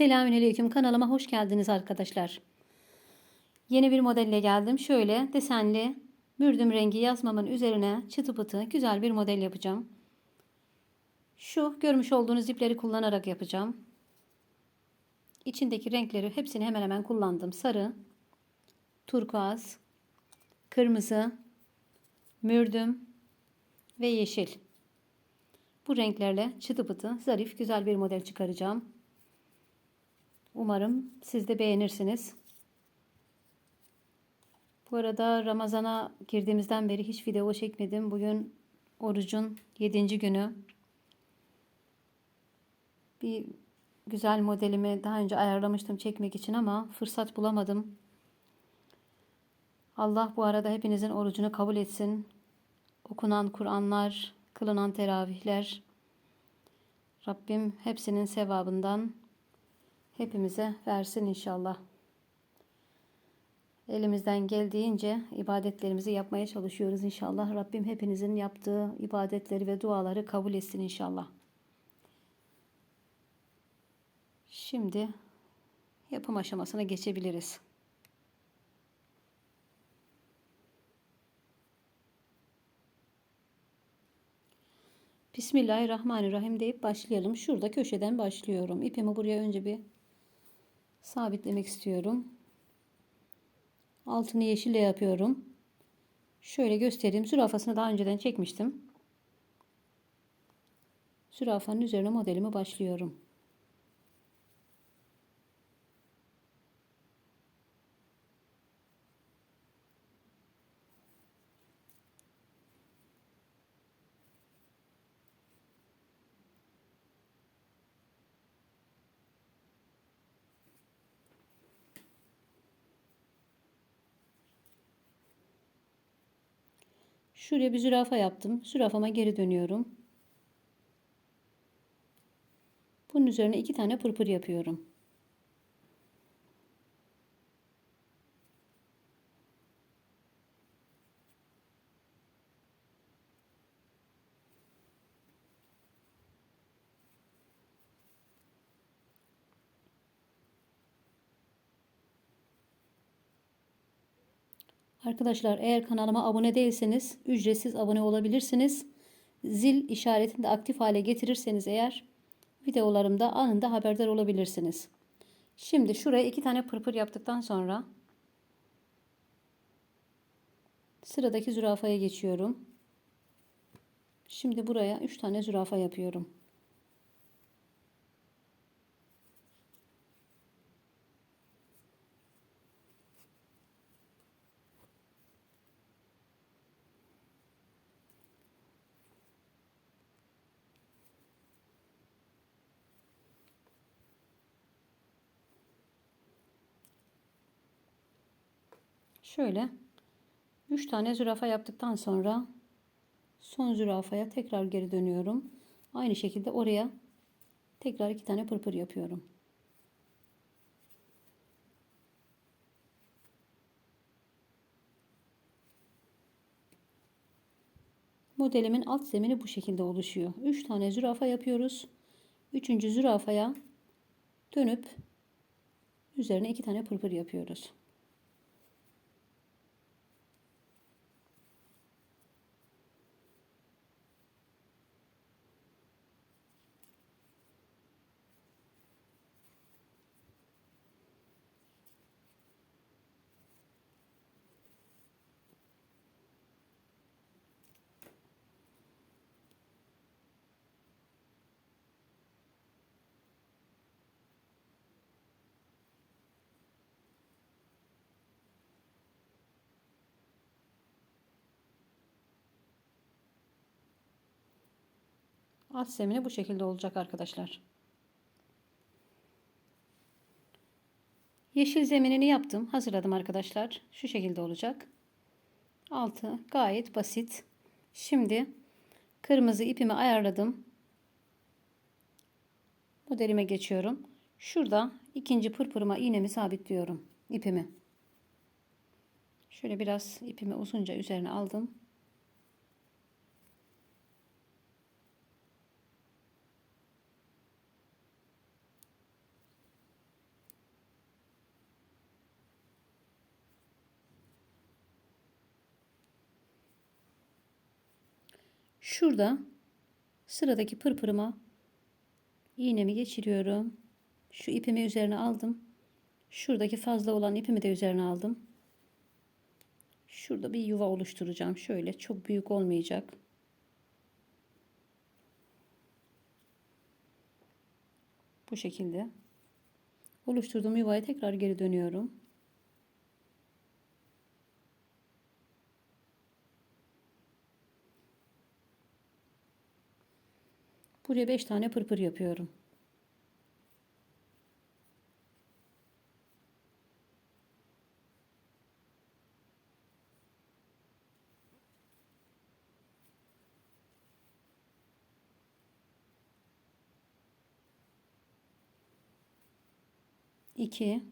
Selamünaleyküm kanalıma hoş geldiniz arkadaşlar. Yeni bir modelle geldim. Şöyle desenli mürdüm rengi yazmamın üzerine çıtı pıtı güzel bir model yapacağım. Şu görmüş olduğunuz ipleri kullanarak yapacağım. İçindeki renkleri hepsini hemen hemen kullandım. Sarı, turkuaz, kırmızı, mürdüm ve yeşil. Bu renklerle çıtı pıtı zarif güzel bir model çıkaracağım. Umarım siz de beğenirsiniz. Bu arada Ramazan'a girdiğimizden beri hiç video çekmedim. Bugün orucun 7. günü. Bir güzel modelimi daha önce ayarlamıştım çekmek için ama fırsat bulamadım. Allah bu arada hepinizin orucunu kabul etsin. Okunan Kur'anlar, kılınan teravihler. Rabbim hepsinin sevabından hepimize versin inşallah. Elimizden geldiğince ibadetlerimizi yapmaya çalışıyoruz inşallah. Rabbim hepinizin yaptığı ibadetleri ve duaları kabul etsin inşallah. Şimdi yapım aşamasına geçebiliriz. Bismillahirrahmanirrahim deyip başlayalım. Şurada köşeden başlıyorum. İpimi buraya önce bir sabitlemek istiyorum. Altını yeşille yapıyorum. Şöyle göstereyim. Zürafasını daha önceden çekmiştim. Zürafanın üzerine modelimi başlıyorum. Şuraya bir zürafa yaptım. Zürafama geri dönüyorum. Bunun üzerine iki tane pırpır yapıyorum. Arkadaşlar eğer kanalıma abone değilseniz ücretsiz abone olabilirsiniz. Zil işaretini de aktif hale getirirseniz eğer videolarımda anında haberdar olabilirsiniz. Şimdi şuraya iki tane pırpır yaptıktan sonra sıradaki zürafaya geçiyorum. Şimdi buraya üç tane zürafa yapıyorum. Şöyle 3 tane zürafa yaptıktan sonra son zürafaya tekrar geri dönüyorum. Aynı şekilde oraya tekrar iki tane pırpır yapıyorum. Modelimin alt zemini bu şekilde oluşuyor. 3 tane zürafa yapıyoruz. 3. zürafaya dönüp üzerine iki tane pırpır yapıyoruz. Alt zemini bu şekilde olacak arkadaşlar. Yeşil zeminini yaptım. Hazırladım arkadaşlar. Şu şekilde olacak. Altı gayet basit. Şimdi kırmızı ipimi ayarladım. Modelime geçiyorum. Şurada ikinci pırpırıma iğnemi sabitliyorum. ipimi. Şöyle biraz ipimi uzunca üzerine aldım. Şurada sıradaki pırpırıma iğnemi geçiriyorum. Şu ipimi üzerine aldım. Şuradaki fazla olan ipimi de üzerine aldım. Şurada bir yuva oluşturacağım. Şöyle çok büyük olmayacak. Bu şekilde. Oluşturduğum yuvaya tekrar geri dönüyorum. Buraya 5 tane pırpır yapıyorum. İki.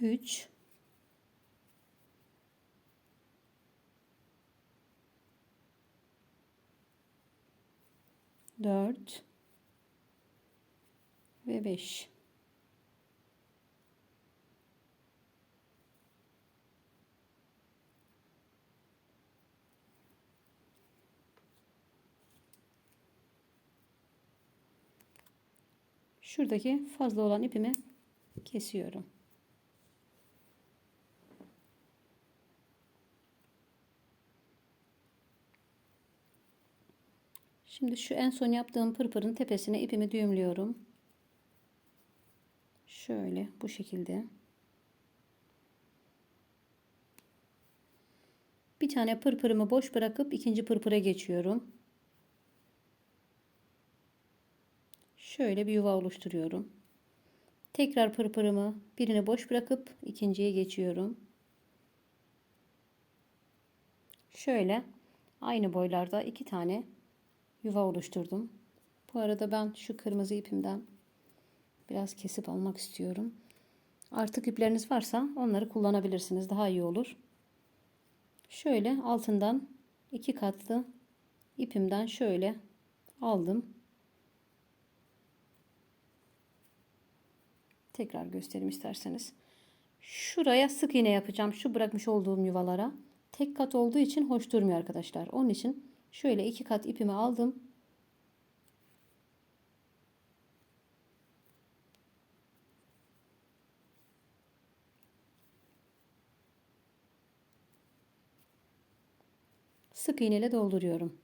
Üç. Dört. Ve beş. Şuradaki fazla olan ipimi kesiyorum. Şimdi şu en son yaptığım pırpırın tepesine ipimi düğümlüyorum. Şöyle bu şekilde. Bir tane pırpırımı boş bırakıp ikinci pırpıra geçiyorum. Şöyle bir yuva oluşturuyorum. Tekrar pırpırımı birini boş bırakıp ikinciye geçiyorum. Şöyle aynı boylarda iki tane yuva oluşturdum. Bu arada ben şu kırmızı ipimden biraz kesip almak istiyorum. Artık ipleriniz varsa onları kullanabilirsiniz. Daha iyi olur. Şöyle altından iki katlı ipimden şöyle aldım. Tekrar göstereyim isterseniz. Şuraya sık iğne yapacağım. Şu bırakmış olduğum yuvalara. Tek kat olduğu için hoş durmuyor arkadaşlar. Onun için şöyle iki kat ipimi aldım. Sık iğne ile dolduruyorum.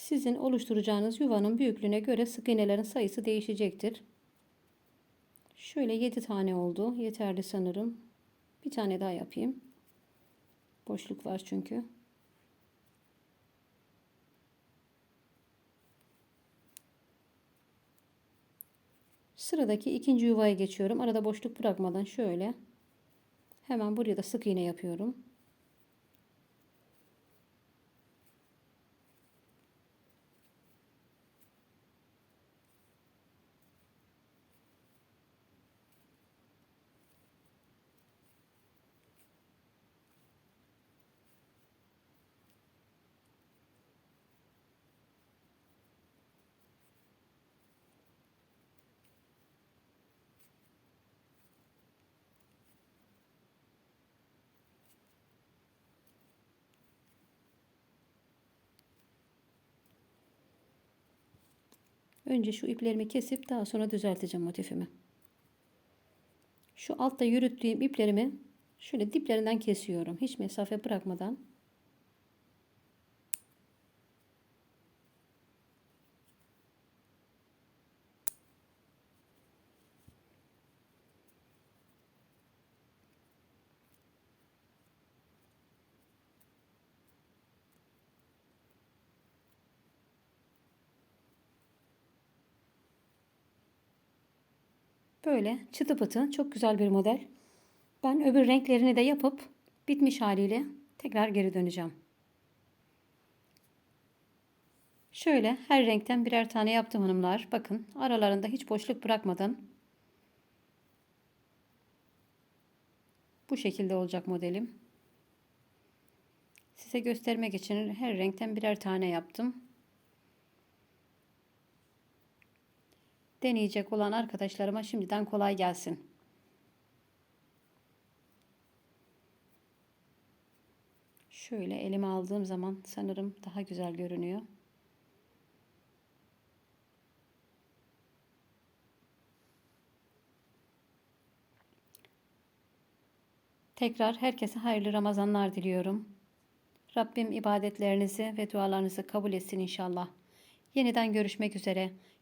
Sizin oluşturacağınız yuvanın büyüklüğüne göre sık iğnelerin sayısı değişecektir. Şöyle 7 tane oldu. Yeterli sanırım. Bir tane daha yapayım. Boşluk var çünkü. Sıradaki ikinci yuvaya geçiyorum. Arada boşluk bırakmadan şöyle. Hemen buraya da sık iğne yapıyorum. Önce şu iplerimi kesip daha sonra düzelteceğim motifimi. Şu altta yürüttüğüm iplerimi şöyle diplerinden kesiyorum. Hiç mesafe bırakmadan. Böyle çıtı pıtı çok güzel bir model. Ben öbür renklerini de yapıp bitmiş haliyle tekrar geri döneceğim. Şöyle her renkten birer tane yaptım hanımlar. Bakın aralarında hiç boşluk bırakmadan bu şekilde olacak modelim. Size göstermek için her renkten birer tane yaptım. Deneyecek olan arkadaşlarıma şimdiden kolay gelsin. Şöyle elime aldığım zaman sanırım daha güzel görünüyor. Tekrar herkese hayırlı Ramazanlar diliyorum. Rabbim ibadetlerinizi ve dualarınızı kabul etsin inşallah. Yeniden görüşmek üzere.